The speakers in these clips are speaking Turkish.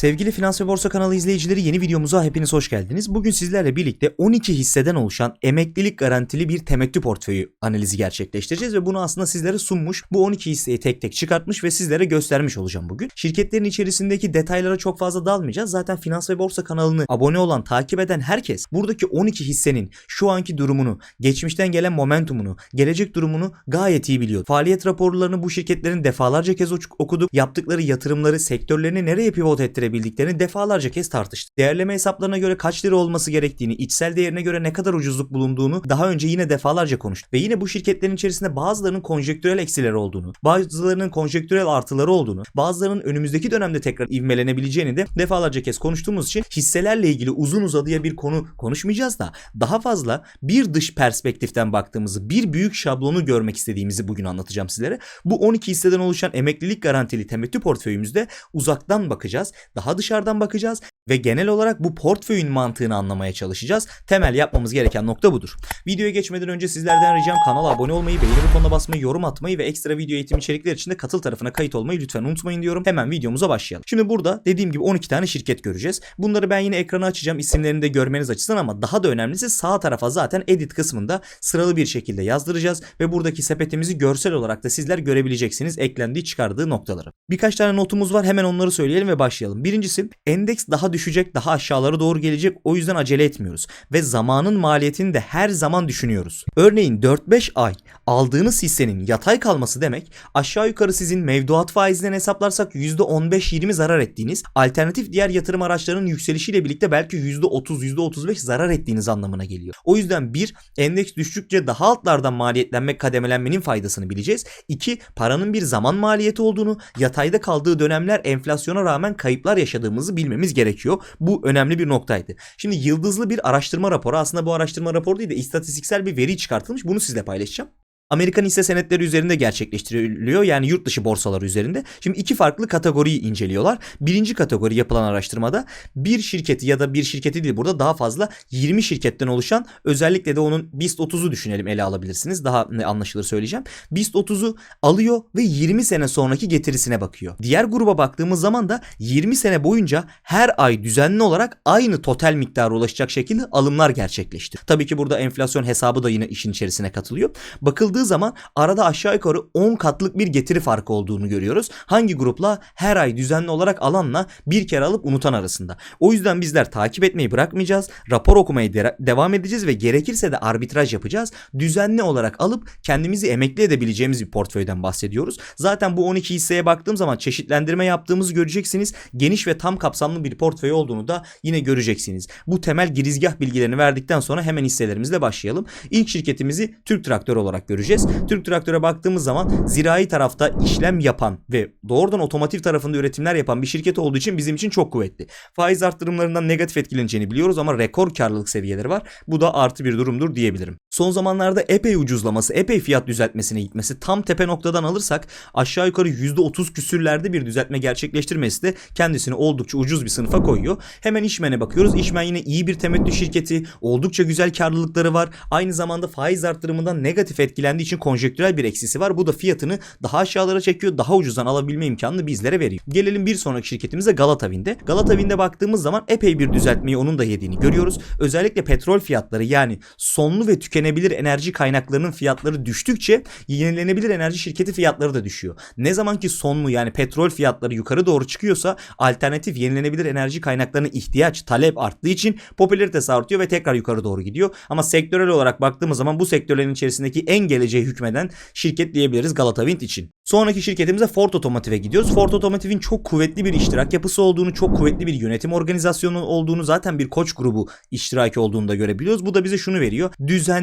Sevgili Finans ve Borsa kanalı izleyicileri yeni videomuza hepiniz hoş geldiniz. Bugün sizlerle birlikte 12 hisseden oluşan emeklilik garantili bir temettü portföyü analizi gerçekleştireceğiz ve bunu aslında sizlere sunmuş. Bu 12 hisseyi tek tek çıkartmış ve sizlere göstermiş olacağım bugün. Şirketlerin içerisindeki detaylara çok fazla dalmayacağız. Zaten Finans ve Borsa kanalını abone olan, takip eden herkes buradaki 12 hissenin şu anki durumunu, geçmişten gelen momentumunu, gelecek durumunu gayet iyi biliyor. Faaliyet raporlarını bu şirketlerin defalarca kez okuduk. Yaptıkları yatırımları, sektörlerini nereye pivot ettirebildiklerini defalarca kez tartıştık. Değerleme hesaplarına göre kaç lira olması gerektiğini, içsel değerine göre ne kadar ucuzluk bulunduğunu daha önce yine defalarca konuştuk. Ve yine bu şirketlerin içerisinde bazılarının konjektürel eksileri olduğunu, bazılarının konjektürel artıları olduğunu, bazılarının önümüzdeki dönemde tekrar ivmelenebileceğini de defalarca kez konuştuğumuz için hisselerle ilgili uzun uzadıya bir konu konuşmayacağız da daha fazla bir dış perspektiften baktığımızı, bir büyük şablonu görmek istediğimizi bugün anlatacağım sizlere. Bu 12 hisseden oluşan emeklilik garantili temettü portföyümüzde uzaktan bakacağız, daha dışarıdan bakacağız ve genel olarak bu portföyün mantığını anlamaya çalışacağız. Temel yapmamız gereken nokta budur. Videoya geçmeden önce sizlerden ricam kanala abone olmayı, beğeni butonuna basmayı, yorum atmayı ve ekstra video eğitim içerikleri için de katıl tarafına kayıt olmayı lütfen unutmayın diyorum. Hemen videomuza başlayalım. Şimdi burada dediğim gibi 12 tane şirket göreceğiz. Bunları ben yine ekrana açacağım isimlerini de görmeniz açısından ama daha da önemlisi sağ tarafa zaten edit kısmında sıralı bir şekilde yazdıracağız ve buradaki sepetimizi görsel olarak da sizler görebileceksiniz eklendiği çıkardığı noktaları. Birkaç tane notumuz var hemen onları söyleyelim ve başlayalım. Birincisi endeks daha düşecek daha aşağılara doğru gelecek o yüzden acele etmiyoruz ve zamanın maliyetini de her zaman düşünüyoruz. Örneğin 4-5 ay aldığınız hissenin yatay kalması demek aşağı yukarı sizin mevduat faizinden hesaplarsak %15-20 zarar ettiğiniz alternatif diğer yatırım araçlarının yükselişiyle birlikte belki %30-%35 zarar ettiğiniz anlamına geliyor. O yüzden bir endeks düştükçe daha altlardan maliyetlenmek kademelenmenin faydasını bileceğiz. İki paranın bir zaman maliyeti olduğunu yatayda kaldığı dönemler enflasyona rağmen kayıplar yaşadığımızı bilmemiz gerekiyor. Bu önemli bir noktaydı. Şimdi yıldızlı bir araştırma raporu aslında bu araştırma raporu değil de istatistiksel bir veri çıkartılmış. Bunu sizle paylaşacağım. Amerikan hisse senetleri üzerinde gerçekleştiriliyor. Yani yurt dışı borsaları üzerinde. Şimdi iki farklı kategoriyi inceliyorlar. Birinci kategori yapılan araştırmada bir şirketi ya da bir şirketi değil burada daha fazla 20 şirketten oluşan özellikle de onun BIST 30'u düşünelim ele alabilirsiniz. Daha anlaşılır söyleyeceğim. BIST 30'u alıyor ve 20 sene sonraki getirisine bakıyor. Diğer gruba baktığımız zaman da 20 sene boyunca her ay düzenli olarak aynı total miktara ulaşacak şekilde alımlar gerçekleşti. Tabii ki burada enflasyon hesabı da yine işin içerisine katılıyor. Bakıldığı zaman arada aşağı yukarı 10 katlık bir getiri farkı olduğunu görüyoruz. Hangi grupla her ay düzenli olarak alanla bir kere alıp unutan arasında. O yüzden bizler takip etmeyi bırakmayacağız. Rapor okumaya de- devam edeceğiz ve gerekirse de arbitraj yapacağız. Düzenli olarak alıp kendimizi emekli edebileceğimiz bir portföyden bahsediyoruz. Zaten bu 12 hisseye baktığım zaman çeşitlendirme yaptığımızı göreceksiniz. Geniş ve tam kapsamlı bir portföy olduğunu da yine göreceksiniz. Bu temel girizgah bilgilerini verdikten sonra hemen hisselerimizle başlayalım. İlk şirketimizi Türk Traktör olarak göreceğiz. Türk Traktör'e baktığımız zaman zirai tarafta işlem yapan ve doğrudan otomotiv tarafında üretimler yapan bir şirket olduğu için bizim için çok kuvvetli. Faiz arttırımlarından negatif etkileneceğini biliyoruz ama rekor karlılık seviyeleri var. Bu da artı bir durumdur diyebilirim. Son zamanlarda epey ucuzlaması, epey fiyat düzeltmesine gitmesi tam tepe noktadan alırsak aşağı yukarı %30 küsürlerde bir düzeltme gerçekleştirmesi de kendisini oldukça ucuz bir sınıfa koyuyor. Hemen İşmen'e bakıyoruz. İşmen yine iyi bir temettü şirketi. Oldukça güzel karlılıkları var. Aynı zamanda faiz arttırımından negatif etkilendiği için konjektürel bir eksisi var. Bu da fiyatını daha aşağılara çekiyor. Daha ucuzdan alabilme imkanını bizlere veriyor. Gelelim bir sonraki şirketimize Galata Wind'e. Galata Wind'e baktığımız zaman epey bir düzeltmeyi onun da yediğini görüyoruz. Özellikle petrol fiyatları yani sonlu ve tükenebilir enerji kaynaklarının fiyatları düştükçe yenilenebilir enerji şirketi fiyatları da düşüyor. Ne zaman ki sonlu yani petrol fiyatları yukarı doğru çıkıyorsa alternatif yenilenebilir enerji kaynaklarına ihtiyaç, talep arttığı için popülaritesi artıyor ve tekrar yukarı doğru gidiyor. Ama sektörel olarak baktığımız zaman bu sektörlerin içerisindeki en geleceği hükmeden şirket diyebiliriz Galata Wind için. Sonraki şirketimize Ford Otomotiv'e gidiyoruz. Ford Otomotiv'in çok kuvvetli bir iştirak yapısı olduğunu, çok kuvvetli bir yönetim organizasyonu olduğunu, zaten bir koç grubu iştiraki olduğunu da görebiliyoruz. Bu da bize şunu veriyor.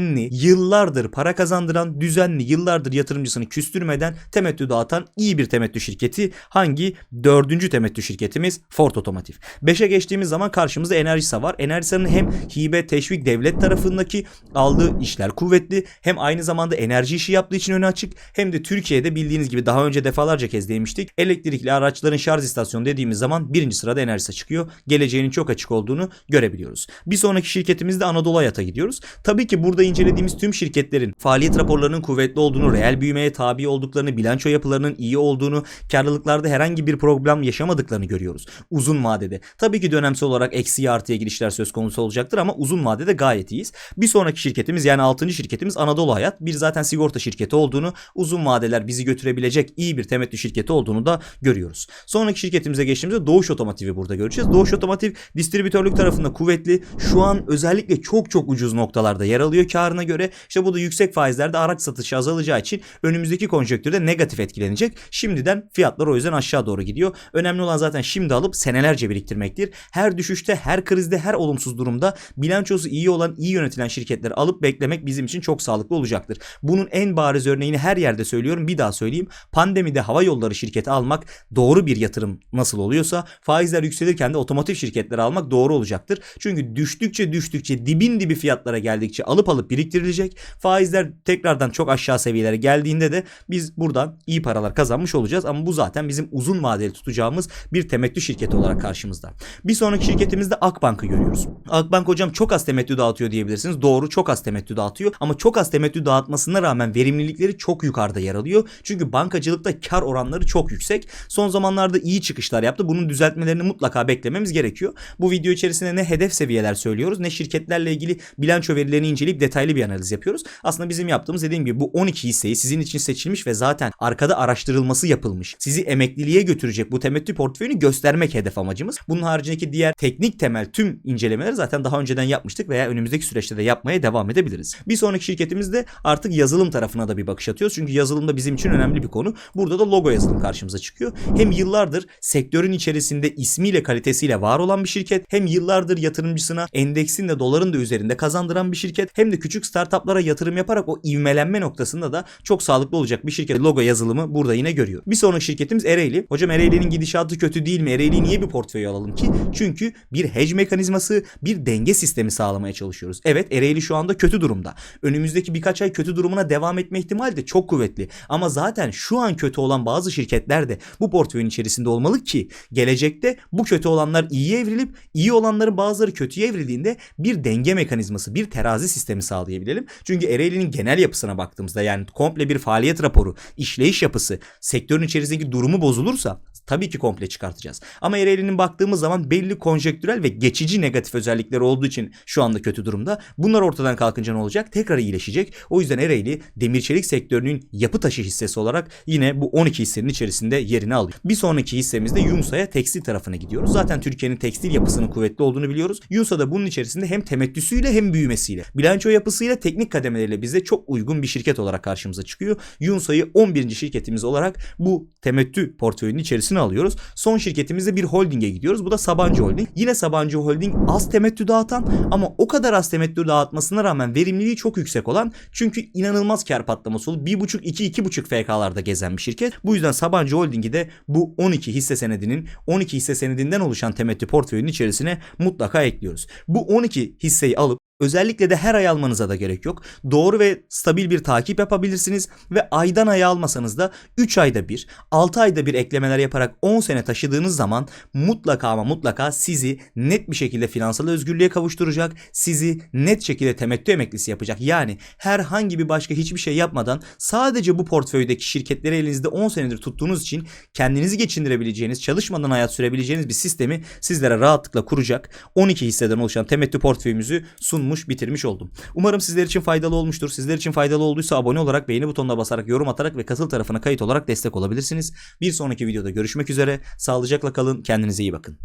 Düzenli, yıllardır para kazandıran, düzenli, yıllardır yatırımcısını küstürmeden temettü dağıtan iyi bir temettü şirketi. Hangi? Dördüncü temettü şirketimiz Ford Otomotiv. Beşe geçtiğimiz zaman karşımızda Enerjisa var. Enerjisa'nın hem hibe, teşvik, devlet tarafındaki aldığı işler kuvvetli hem aynı zamanda enerji işi yaptığı için öne açık hem de Türkiye'de bildiğiniz gibi daha önce defalarca kez demiştik. Elektrikli araçların şarj istasyonu dediğimiz zaman birinci sırada Enerjisa çıkıyor. Geleceğinin çok açık olduğunu görebiliyoruz. Bir sonraki şirketimiz de Anadolu Hayat'a gidiyoruz. Tabii ki burada incelediğimiz tüm şirketlerin faaliyet raporlarının kuvvetli olduğunu, reel büyümeye tabi olduklarını, bilanço yapılarının iyi olduğunu, karlılıklarda herhangi bir problem yaşamadıklarını görüyoruz. Uzun vadede. Tabii ki dönemsel olarak eksiye artıya girişler söz konusu olacaktır ama uzun vadede gayet iyiyiz. Bir sonraki şirketimiz yani 6. şirketimiz Anadolu Hayat. Bir zaten sigorta şirketi olduğunu, uzun vadeler bizi götürebilecek iyi bir temettü şirketi olduğunu da görüyoruz. Sonraki şirketimize geçtiğimizde Doğuş Otomotiv'i burada göreceğiz. Doğuş Otomotiv distribütörlük tarafında kuvvetli. Şu an özellikle çok çok ucuz noktalarda yer alıyor karına göre. İşte bu da yüksek faizlerde araç satışı azalacağı için önümüzdeki konjonktürde negatif etkilenecek. Şimdiden fiyatlar o yüzden aşağı doğru gidiyor. Önemli olan zaten şimdi alıp senelerce biriktirmektir. Her düşüşte, her krizde, her olumsuz durumda bilançosu iyi olan, iyi yönetilen şirketleri alıp beklemek bizim için çok sağlıklı olacaktır. Bunun en bariz örneğini her yerde söylüyorum. Bir daha söyleyeyim. Pandemide hava yolları şirketi almak doğru bir yatırım nasıl oluyorsa faizler yükselirken de otomotiv şirketleri almak doğru olacaktır. Çünkü düştükçe düştükçe dibin dibi fiyatlara geldikçe alıp alıp biriktirilecek. Faizler tekrardan çok aşağı seviyelere geldiğinde de biz buradan iyi paralar kazanmış olacağız. Ama bu zaten bizim uzun vadeli tutacağımız bir temettü şirketi olarak karşımızda. Bir sonraki şirketimizde Akbank'ı görüyoruz. Akbank hocam çok az temettü dağıtıyor diyebilirsiniz. Doğru çok az temettü dağıtıyor ama çok az temettü dağıtmasına rağmen verimlilikleri çok yukarıda yer alıyor. Çünkü bankacılıkta kar oranları çok yüksek. Son zamanlarda iyi çıkışlar yaptı. Bunun düzeltmelerini mutlaka beklememiz gerekiyor. Bu video içerisinde ne hedef seviyeler söylüyoruz ne şirketlerle ilgili bilanço verilerini inceleyip detaylı bir analiz yapıyoruz. Aslında bizim yaptığımız dediğim gibi bu 12 hisseyi sizin için seçilmiş ve zaten arkada araştırılması yapılmış. Sizi emekliliğe götürecek bu temettü portföyünü göstermek hedef amacımız. Bunun haricindeki diğer teknik temel tüm incelemeleri zaten daha önceden yapmıştık veya önümüzdeki süreçte de yapmaya devam edebiliriz. Bir sonraki şirketimizde artık yazılım tarafına da bir bakış atıyoruz. Çünkü yazılım da bizim için önemli bir konu. Burada da logo yazılım karşımıza çıkıyor. Hem yıllardır sektörün içerisinde ismiyle kalitesiyle var olan bir şirket hem yıllardır yatırımcısına endeksin de doların da üzerinde kazandıran bir şirket hem de küçük startuplara yatırım yaparak o ivmelenme noktasında da çok sağlıklı olacak bir şirket logo yazılımı burada yine görüyor. Bir sonraki şirketimiz Ereğli. Hocam Ereğli'nin gidişatı kötü değil mi? Ereğli'yi niye bir portföy alalım ki? Çünkü bir hedge mekanizması, bir denge sistemi sağlamaya çalışıyoruz. Evet Ereğli şu anda kötü durumda. Önümüzdeki birkaç ay kötü durumuna devam etme ihtimali de çok kuvvetli. Ama zaten şu an kötü olan bazı şirketler de bu portföyün içerisinde olmalı ki gelecekte bu kötü olanlar iyiye evrilip iyi olanların bazıları kötüye evrildiğinde bir denge mekanizması, bir terazi sistemi sağlayabilelim. Çünkü Ereğli'nin genel yapısına baktığımızda yani komple bir faaliyet raporu, işleyiş yapısı, sektörün içerisindeki durumu bozulursa tabii ki komple çıkartacağız. Ama Ereğli'nin baktığımız zaman belli konjektürel ve geçici negatif özellikleri olduğu için şu anda kötü durumda. Bunlar ortadan kalkınca ne olacak? Tekrar iyileşecek. O yüzden Ereğli demir çelik sektörünün yapı taşı hissesi olarak yine bu 12 hissenin içerisinde yerini alıyor. Bir sonraki hissemizde Yunsa'ya tekstil tarafına gidiyoruz. Zaten Türkiye'nin tekstil yapısının kuvvetli olduğunu biliyoruz. Yunsa da bunun içerisinde hem temettüsüyle hem büyümesiyle, bilanço yapısıyla teknik kademeleriyle bize çok uygun bir şirket olarak karşımıza çıkıyor. Yunsa'yı 11. şirketimiz olarak bu temettü portföyünün içerisine alıyoruz. Son şirketimizde bir holdinge gidiyoruz. Bu da Sabancı Holding. Yine Sabancı Holding az temettü dağıtan ama o kadar az temettü dağıtmasına rağmen verimliliği çok yüksek olan çünkü inanılmaz kar patlaması olup 1.5-2-2.5 FK'larda gezen bir şirket. Bu yüzden Sabancı Holding'i de bu 12 hisse senedinin 12 hisse senedinden oluşan temettü portföyünün içerisine mutlaka ekliyoruz. Bu 12 hisseyi alıp Özellikle de her ay almanıza da gerek yok. Doğru ve stabil bir takip yapabilirsiniz ve aydan aya almasanız da 3 ayda bir, 6 ayda bir eklemeler yaparak 10 sene taşıdığınız zaman mutlaka ama mutlaka sizi net bir şekilde finansal özgürlüğe kavuşturacak, sizi net şekilde temettü emeklisi yapacak. Yani herhangi bir başka hiçbir şey yapmadan sadece bu portföydeki şirketleri elinizde 10 senedir tuttuğunuz için kendinizi geçindirebileceğiniz, çalışmadan hayat sürebileceğiniz bir sistemi sizlere rahatlıkla kuracak. 12 hisseden oluşan temettü portföyümüzü sunmak sunmuş, bitirmiş oldum. Umarım sizler için faydalı olmuştur. Sizler için faydalı olduysa abone olarak, beğeni butonuna basarak, yorum atarak ve katıl tarafına kayıt olarak destek olabilirsiniz. Bir sonraki videoda görüşmek üzere. Sağlıcakla kalın. Kendinize iyi bakın.